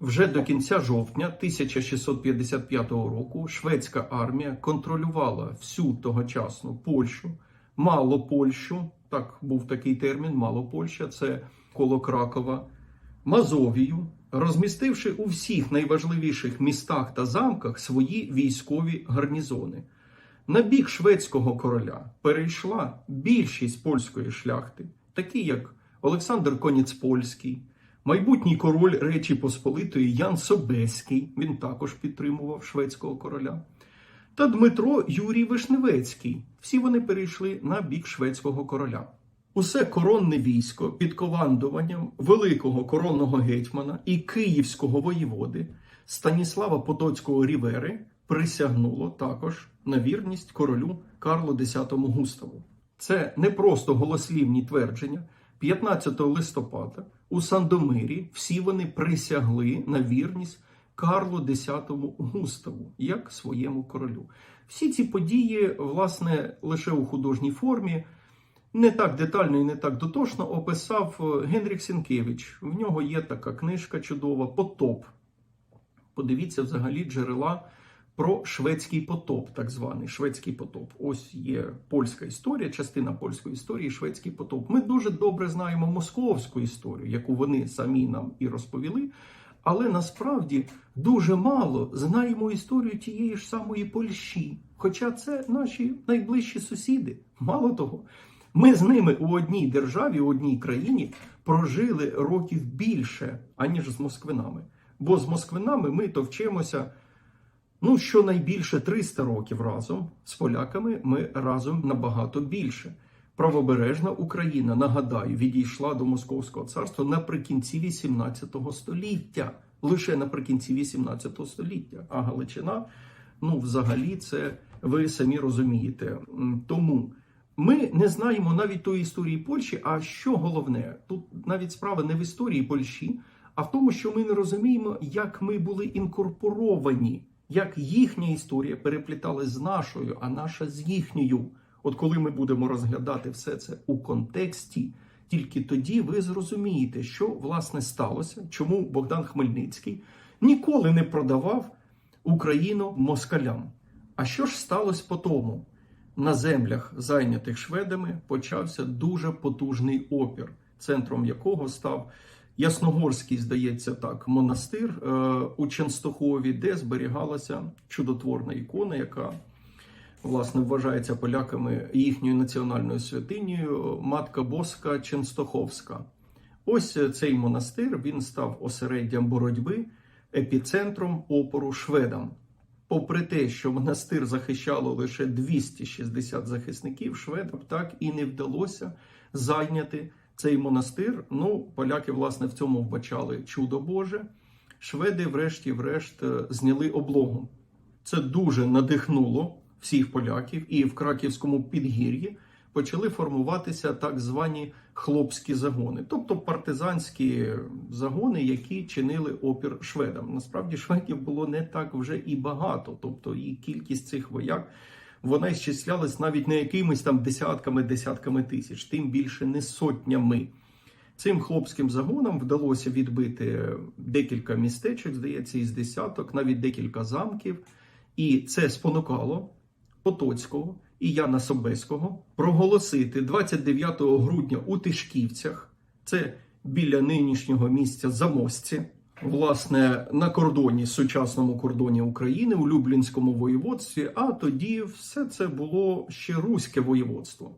Вже до кінця жовтня 1655 року шведська армія контролювала всю тогочасну Польщу, Малопольщу, так був такий термін, Малопольща, це коло Кракова, Мазовію, розмістивши у всіх найважливіших містах та замках свої військові гарнізони. На бік шведського короля перейшла більшість польської шляхти, такі як Олександр Коніцпольський, майбутній король Речі Посполитої Ян Собеський, він також підтримував шведського короля, та Дмитро Юрій Вишневецький. Всі вони перейшли на бік шведського короля. Усе коронне військо під командуванням великого коронного гетьмана і київського воєводи Станіслава Потоцького Рівери присягнуло також на вірність королю Карлу X Густаву. Це не просто голослівні твердження. 15 листопада у Сандомирі всі вони присягли на вірність Карлу X Густаву як своєму королю. Всі ці події, власне, лише у художній формі не так детально і не так дотошно описав Генрік Сінкевич. В нього є така книжка чудова Потоп. Подивіться взагалі джерела про шведський потоп, так званий шведський потоп. Ось є польська історія, частина польської історії, шведський потоп. Ми дуже добре знаємо московську історію, яку вони самі нам і розповіли. Але насправді дуже мало знаємо історію тієї ж самої Польщі. Хоча це наші найближчі сусіди. Мало того, ми з ними у одній державі, у одній країні прожили років більше, аніж з москвинами. Бо з москвинами ми товчимося ну, щонайбільше 300 років разом. З поляками ми разом набагато більше. Правобережна Україна, нагадаю, відійшла до Московського царства наприкінці 18 століття. Лише наприкінці 18 століття. А Галичина, ну, взагалі, це ви самі розумієте. Тому ми не знаємо навіть тої історії Польщі. А що головне, тут навіть справа не в історії Польщі, а в тому, що ми не розуміємо, як ми були інкорпоровані, як їхня історія перепліталась з нашою, а наша з їхньою. От коли ми будемо розглядати все це у контексті, тільки тоді ви зрозумієте, що власне сталося, чому Богдан Хмельницький ніколи не продавав Україну москалям. А що ж сталося по тому? На землях, зайнятих шведами, почався дуже потужний опір, центром якого став Ясногорський, здається так, монастир е, у Ченстохові, де зберігалася чудотворна ікона, яка власне вважається поляками їхньою національною святинею Матка Боска Ченстоховська. Ось е, цей монастир він став осереддям боротьби, епіцентром опору шведам. Попри те, що монастир захищало лише 260 захисників, шведам так і не вдалося зайняти цей монастир. Ну, поляки, власне, в цьому вбачали чудо Боже. Шведи, врешті-врешт, е, зняли облогу. Це дуже надихнуло всіх поляків, і в краківському підгір'ї почали формуватися так звані хлопські загони, тобто партизанські загони, які чинили опір шведам. Насправді шведів було не так вже і багато, тобто і кількість цих вояк. Вона ісчислялась навіть не якимись там десятками, десятками тисяч, тим більше не сотнями. Цим хлопським загонам вдалося відбити декілька містечок, здається, із десяток, навіть декілька замків. І це спонукало Потоцького і Яна Собеського проголосити 29 грудня у Тишківцях, це біля нинішнього місця Замостці, власне, на кордоні, сучасному кордоні України, у Люблінському воєводстві. А тоді все це було ще Руське воєводство.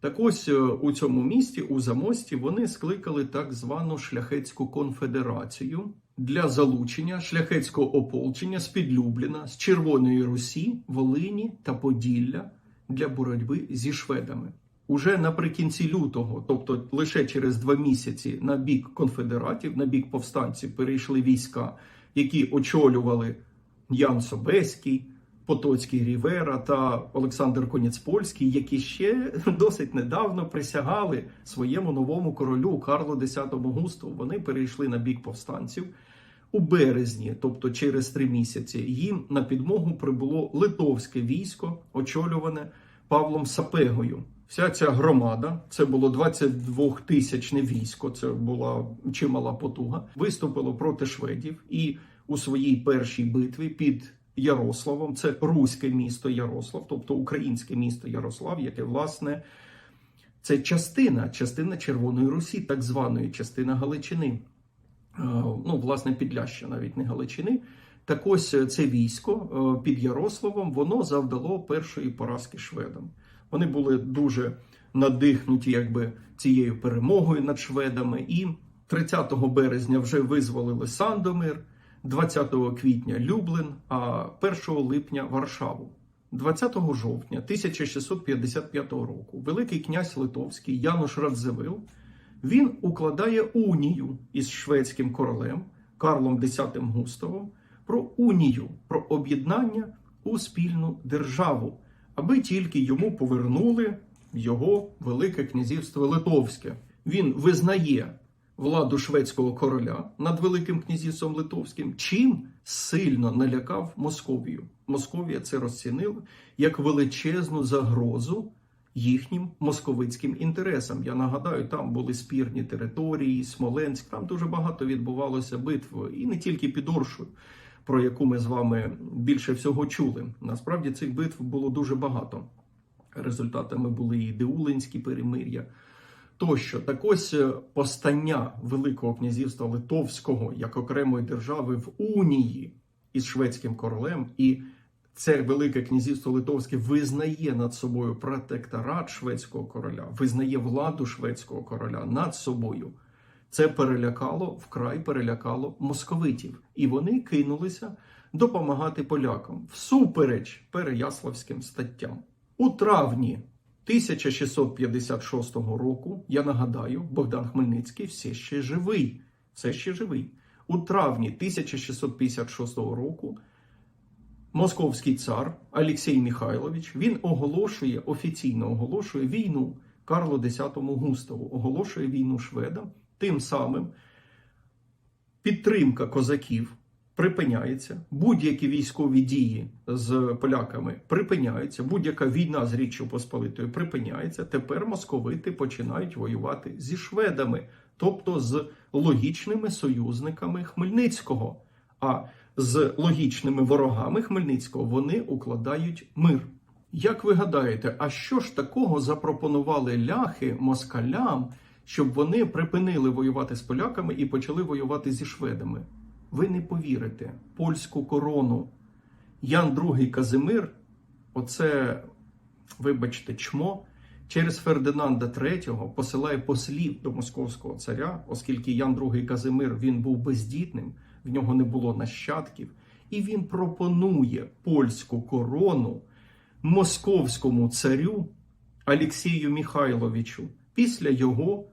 Так ось е, у цьому місті, у Замості, вони скликали так звану шляхетську конфедерацію для залучення шляхетського ополчення з Підлюбліна, з Червоної Русі, Волині та Поділля для боротьби зі шведами. Уже наприкінці лютого, тобто лише через два місяці, на бік конфедератів, на бік повстанців перейшли війська, які очолювали Ян Собеський, Потоцький Рівера та Олександр Коніцпольський, які ще досить недавно присягали своєму новому королю Карлу X Густу. Вони перейшли на бік повстанців. У березні, тобто через три місяці, їм на підмогу прибуло литовське військо, очолюване Павлом Сапегою. Вся ця громада, це було 22 тисячне військо, це була чимала потуга, виступило проти шведів і у своїй першій битві під Ярославом, це руське місто Ярослав, тобто українське місто Ярослав, яке власне це частина, частина Червоної Русі, так званої частина Галичини. Е, Ну, власне, Підляща, навіть не Галичини. Так ось е, це військо е, під Ярославом, воно завдало першої поразки шведам. Вони були дуже надихнуті якби цією перемогою над шведами. І 30 березня вже визволили Сандомир, 20 квітня Люблин, а 1 липня Варшаву. 20 жовтня 1655 року Великий князь Литовський Януш Радзивил він укладає унію із шведським королем Карлом X Густавом про унію, про об'єднання у спільну державу, аби тільки йому повернули його Велике князівство Литовське. Він визнає владу шведського короля над Великим князівством Литовським, чим сильно налякав Московію. Московія це розцінила як величезну загрозу їхнім московицьким інтересам. Я нагадаю, там були спірні території, Смоленськ, там дуже багато відбувалося битв, і не тільки під Оршою, про яку ми з вами більше всього чули. Насправді цих битв було дуже багато. Результатами були і Деулинські перемир'я. Тощо, так ось е, постання Великого князівства Литовського як окремої держави в унії із шведським королем, і це Велике князівство Литовське визнає над собою протекторат шведського короля, визнає владу шведського короля над собою. Це перелякало вкрай перелякало московитів, і вони кинулися допомагати полякам всупереч переяславським статтям. У травні 1656 року, я нагадаю, Богдан Хмельницький все ще живий. Все ще живий. У травні 1656 року московський цар Олексій Михайлович він оголошує офіційно оголошує війну Карлу X Густаву, оголошує війну шведам. Тим самим підтримка козаків припиняється, будь-які військові дії з поляками припиняються, будь-яка війна з Річчю Посполитою припиняється. Тепер московити починають воювати зі шведами, тобто з логічними союзниками Хмельницького. А з логічними ворогами Хмельницького вони укладають мир. Як ви гадаєте, а що ж такого запропонували ляхи москалям, щоб вони припинили воювати з поляками і почали воювати зі шведами? Ви не повірите, польську корону Ян II Казимир, оце, вибачте, чмо, через Фердинанда III посилає послів до московського царя, оскільки Ян II Казимир він був бездітним, в нього не було нащадків, і він пропонує польську корону московському царю Алексію Михайловичу після його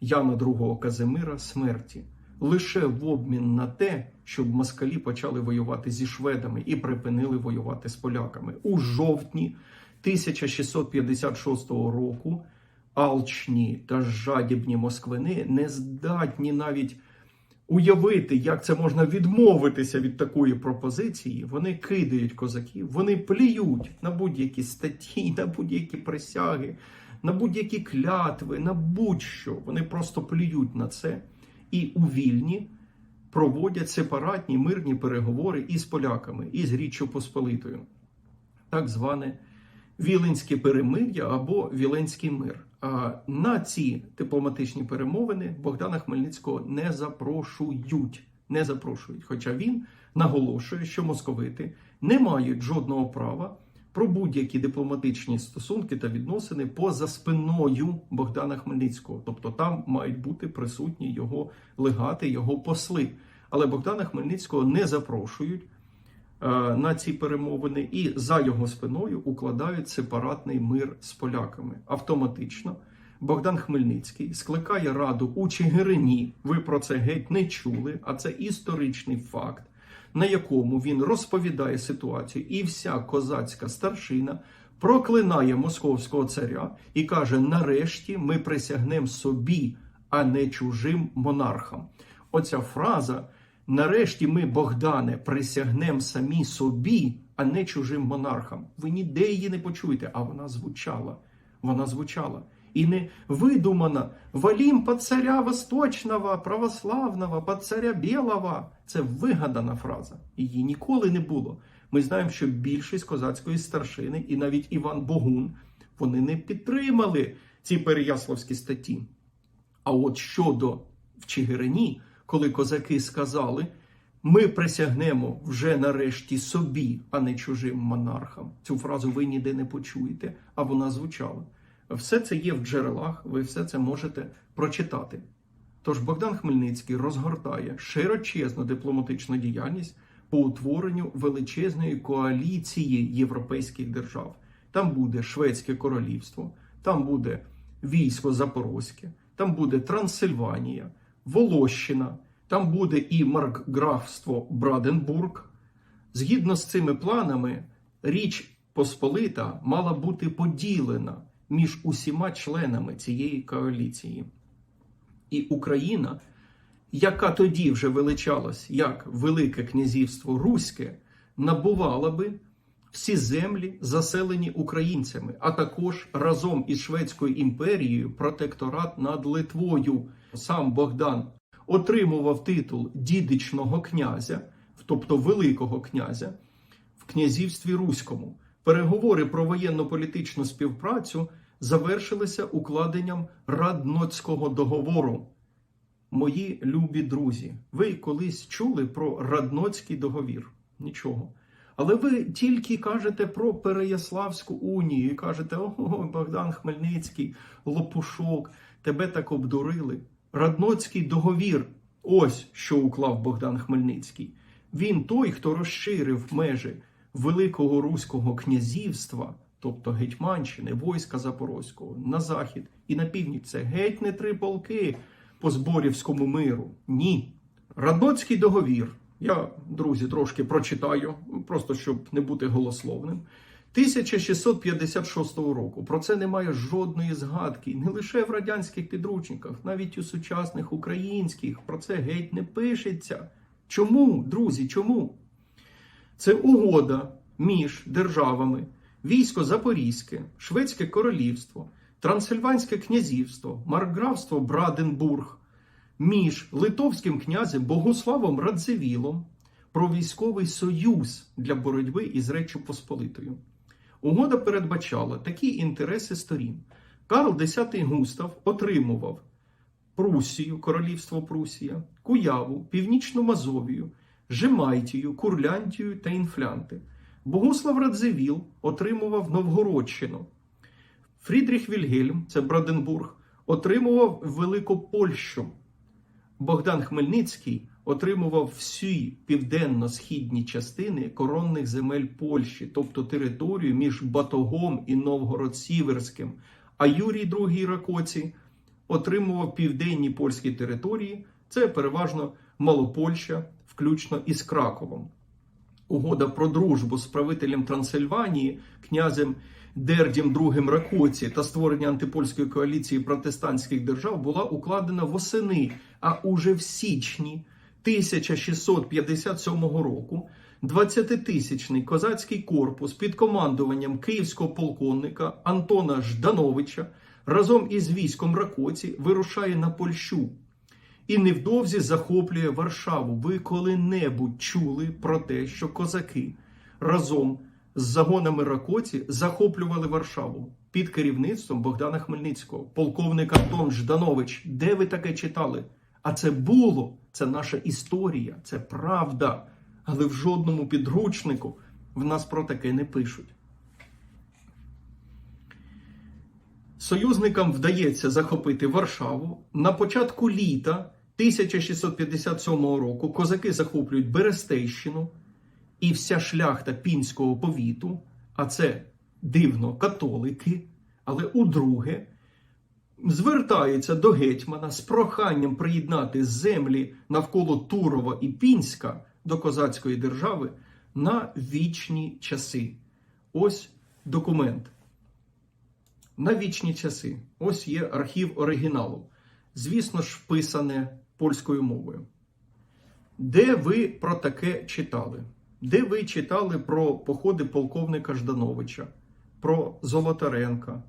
Яна II Казимира смерті лише в обмін на те, щоб москалі почали воювати зі шведами і припинили воювати з поляками у жовтні 1656 року. Алчні та жадібні москвини не здатні навіть уявити, як це можна відмовитися від такої пропозиції. Вони кидають козаків, вони плюють на будь-які статті, на будь-які присяги, на будь-які клятви, на будь-що. Вони просто плюють на це і у Вільні проводять сепаратні мирні переговори із поляками, із Річчю Посполитою, так зване Віленське перемир'я або Віленський мир. А на ці дипломатичні перемовини Богдана Хмельницького не запрошують. Не запрошують. Хоча він наголошує, що московити не мають жодного права про будь-які дипломатичні стосунки та відносини поза спиною Богдана Хмельницького. Тобто там мають бути присутні його легати, його посли. Але Богдана Хмельницького не запрошують е, на ці перемовини і за його спиною укладають сепаратний мир з поляками. Автоматично Богдан Хмельницький скликає раду у Чигирині. Ви про це геть не чули, а це історичний факт на якому він розповідає ситуацію, і вся козацька старшина проклинає московського царя і каже: нарешті ми присягнемо собі, а не чужим монархам. Оця фраза. Нарешті ми, Богдане, присягнемо самі собі, а не чужим монархам. Ви ніде її не почуєте, а вона звучала. вона звучала. І не видумана «Валім под царя Восточного, православного, под царя Білого». Це вигадана фраза. Її ніколи не було. Ми знаємо, що більшість козацької старшини і навіть Іван Богун вони не підтримали ці переяславські статті. А от щодо в Чигирині, коли козаки сказали, ми присягнемо вже нарешті собі, а не чужим монархам. Цю фразу ви ніде не почуєте, а вона звучала. Все це є в джерелах, ви все це можете прочитати. Тож Богдан Хмельницький розгортає широчезну дипломатичну діяльність по утворенню величезної коаліції європейських держав. Там буде Шведське королівство, там буде військо Запорозьке, там буде Трансильванія, Волощина, там буде і маркграфство Браденбург. Згідно з цими планами, річ Посполита мала бути поділена між усіма членами цієї коаліції. І Україна, яка тоді вже величалась як Велике князівство Руське, набувала би всі землі, заселені українцями, а також разом із Шведською імперією протекторат над Литвою. Сам Богдан отримував титул дідичного князя, тобто Великого князя, в князівстві Руському. Переговори про воєнно-політичну співпрацю завершилися укладенням Радноцького договору. Мої любі друзі, ви колись чули про Радноцький договір? Нічого. Але ви тільки кажете про Переяславську унію і кажете, ого, Богдан Хмельницький, Лопушок, тебе так обдурили. Радноцький договір ось що уклав Богдан Хмельницький. Він той, хто розширив межі Великого Руського князівства, тобто Гетьманщини, войска Запорозького, на захід і на північ. Це геть не три полки по Зборівському миру. Ні. Радноцький договір. Я, друзі, трошки прочитаю, просто щоб не бути голословним. 1656 року про це немає жодної згадки, не лише в радянських підручниках, навіть у сучасних українських про це геть не пишеться. Чому, друзі, чому? Це угода між державами військо Запорізьке, Шведське королівство, Трансильванське князівство, Маркграфство Браденбург між литовським князем Богославом Радзивілом про військовий союз для боротьби із Реччю Посполитою. Угода передбачала такі інтереси сторін. Карл X Густав отримував Прусію, Королівство Прусія, Куяву, Північну Мазовію, Жемайтію, Курляндію та Інфлянти. Богуслав Радзивіл отримував Новгородщину. Фрідріх Вільгельм, це Браденбург, отримував Великопольщу. Богдан Хмельницький отримував всі південно-східні частини коронних земель Польщі, тобто територію між Батогом і Новгород-Сіверським. А Юрій II Ракоці отримував південні польські території, це переважно Малопольща, включно із Краковом. Угода про дружбу з правителем Трансильванії, князем Дердім II Ракоці та створення антипольської коаліції протестантських держав була укладена восени, а уже в січні 1657 року 20-тисячний козацький корпус під командуванням київського полковника Антона Ждановича разом із військом Ракоці вирушає на Польщу і невдовзі захоплює Варшаву. Ви коли-небудь чули про те, що козаки разом з загонами Ракоці захоплювали Варшаву під керівництвом Богдана Хмельницького, полковник Антон Жданович. Де ви таке читали? А це було, це наша історія, це правда. Але в жодному підручнику в нас про таке не пишуть. Союзникам вдається захопити Варшаву. На початку літа 1657 року козаки захоплюють Берестейщину і вся шляхта пінського повіту, а це дивно католики, але удруге звертаються до гетьмана з проханням приєднати землі навколо Турова і Пінська до козацької держави на вічні часи. Ось документ. На вічні часи. Ось є архів оригіналу. Звісно ж, вписане польською мовою. Де ви про таке читали? Де ви читали про походи полковника Ждановича, про Золотаренка,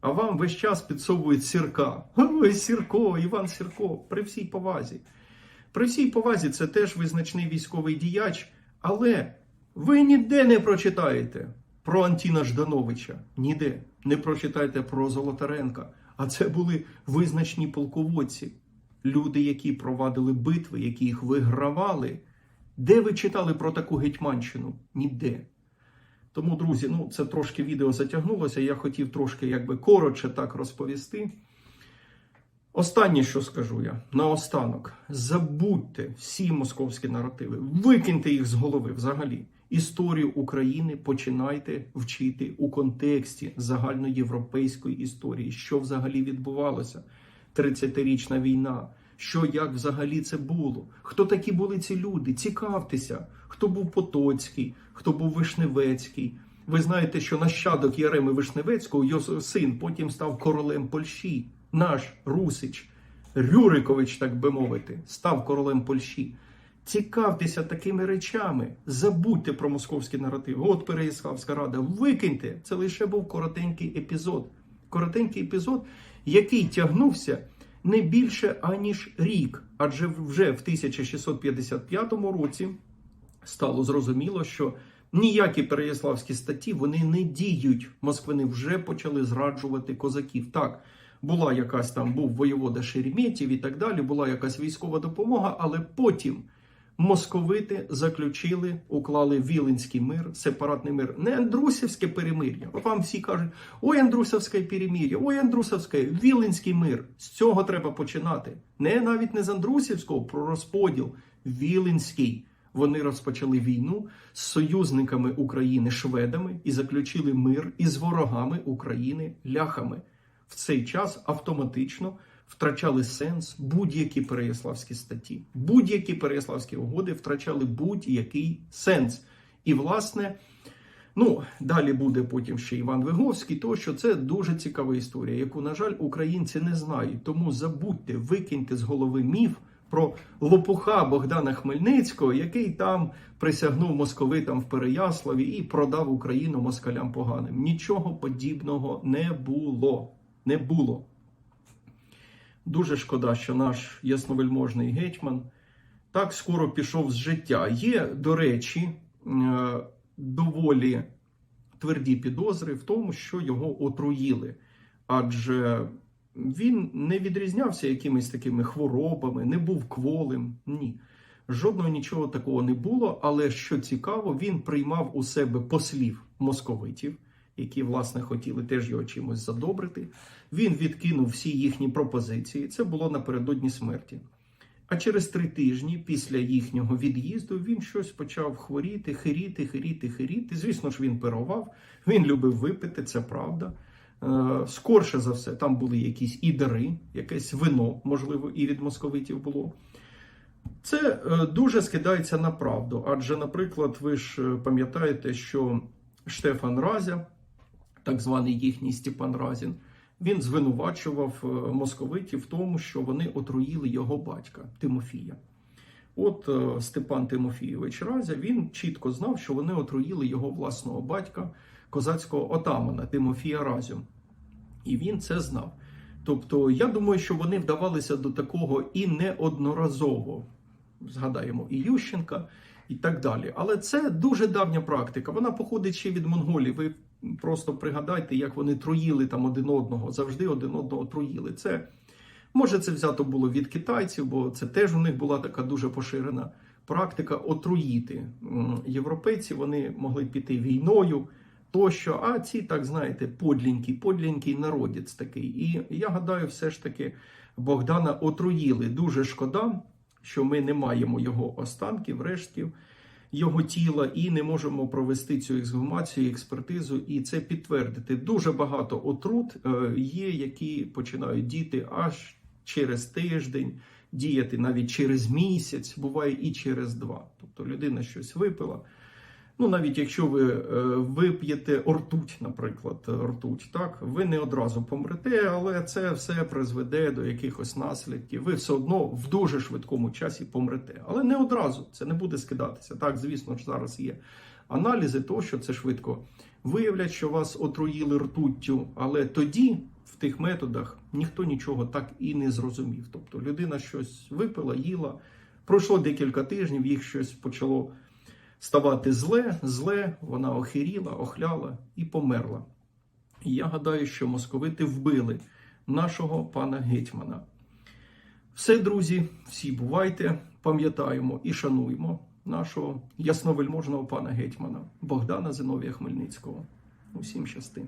А вам весь час підсовують сірка. Ой, Сірко, Іван Сірко, при всій повазі. При всій повазі це теж визначний військовий діяч, але ви ніде не прочитаєте про Антіна Ждановича. Ніде. Не прочитаєте про Золотаренка. А це були визначні полководці, люди, які провадили битви, які їх вигравали. Де ви читали про таку гетьманщину? Ніде. Тому, друзі, ну це трошки відео затягнулося. Я хотів трошки якби коротше так розповісти. Останнє, що скажу я, наостанок, забудьте всі московські наративи, викиньте їх з голови взагалі. Історію України починайте вчити у контексті загальноєвропейської історії, що взагалі відбувалося. 30-річна війна, що як взагалі це було, хто такі були ці люди? Цікавтеся, хто був Потоцький, хто був Вишневецький. Ви знаєте, що нащадок Яреми Вишневецького, його син, потім став королем Польщі. Наш Русич, Рюрикович, так би мовити, став королем Польщі. Цікавтеся такими речами, забудьте про московські наративи. От Переяславська рада, викиньте. Це лише був коротенький епізод. Коротенький епізод, який тягнувся не більше аніж рік. Адже вже в 1655 році стало зрозуміло, що ніякі переяславські статті вони не діють. Москвини вже почали зраджувати козаків. Так, була якась там, був воєвода Шереметів і так далі, була якась військова допомога, але потім. Московити заключили, уклали Віленський мир, сепаратний мир, не Андрусівське перемир'я. Вам всі кажуть, ой, Андрусовське перемир'я, ой, Андрусовське, Віленський мир. З цього треба починати. Не навіть не з Андрусівського про розподіл. Віленський. Вони розпочали війну з союзниками України шведами і заключили мир із ворогами України ляхами. В цей час автоматично втрачали сенс будь-які переяславські статті. Будь-які переяславські угоди втрачали будь-який сенс. І, власне, ну, далі буде потім ще Іван Виговський, то що це дуже цікава історія, яку, на жаль, українці не знають. Тому забудьте, викиньте з голови міф про лопуха Богдана Хмельницького, який там присягнув московитам в Переяславі і продав Україну москалям поганим. Нічого подібного не було. Не було. Дуже шкода, що наш ясновельможний гетьман так скоро пішов з життя. Є, до речі, е, доволі тверді підозри в тому, що його отруїли. Адже він не відрізнявся якимись такими хворобами, не був кволим. Ні. Жодного нічого такого не було. Але що цікаво, він приймав у себе послів московитів які, власне, хотіли теж його чимось задобрити. Він відкинув всі їхні пропозиції. Це було напередодні смерті. А через три тижні після їхнього від'їзду він щось почав хворіти, хиріти, хиріти, хиріти. Звісно ж, він пирував, він любив випити, це правда. Е, Скорше за все, там були якісь і дари, якесь вино, можливо, і від московитів було. Це е, дуже скидається на правду. Адже, наприклад, ви ж е, пам'ятаєте, що Штефан Разя так званий їхній Степан Разін, він звинувачував е, московитів в тому, що вони отруїли його батька Тимофія. От е, Степан Тимофійович Разя він чітко знав, що вони отруїли його власного батька, козацького отамана Тимофія Разю. І він це знав. Тобто, я думаю, що вони вдавалися до такого і неодноразово. Згадаємо і Ющенка, і так далі. Але це дуже давня практика. Вона походить ще від Монголії. Ви Просто пригадайте, як вони труїли там один одного, завжди один одного труїли. Це може це взято було від китайців, бо це теж у них була така дуже поширена практика отруїти. Європейці вони могли піти війною тощо, а ці, так знаєте, подлінький, подлінький народець такий. І я гадаю, все ж таки Богдана отруїли. Дуже шкода, що ми не маємо його останків, рештків його тіла і не можемо провести цю ексгумацію, експертизу і це підтвердити. Дуже багато отрут е, є, які починають діти аж через тиждень, діяти навіть через місяць, буває і через два. Тобто людина щось випила. Ну, навіть якщо ви е, вип'єте ртуть, наприклад, ртуть, так ви не одразу помрете, але це все призведе до якихось наслідків. Ви все одно в дуже швидкому часі помрете, але не одразу це не буде скидатися. Так, звісно ж, зараз є аналізи, того, що це швидко виявлять, що вас отруїли ртуттю, але тоді в тих методах ніхто нічого так і не зрозумів. Тобто людина щось випила, їла. Пройшло декілька тижнів, їх щось почало ставати зле, зле, вона охиріла, охляла і померла. І я гадаю, що московити вбили нашого пана гетьмана. Все, друзі, всі бувайте, пам'ятаємо і шануємо нашого ясновельможного пана гетьмана Богдана Зиновія Хмельницького. Усім щасти.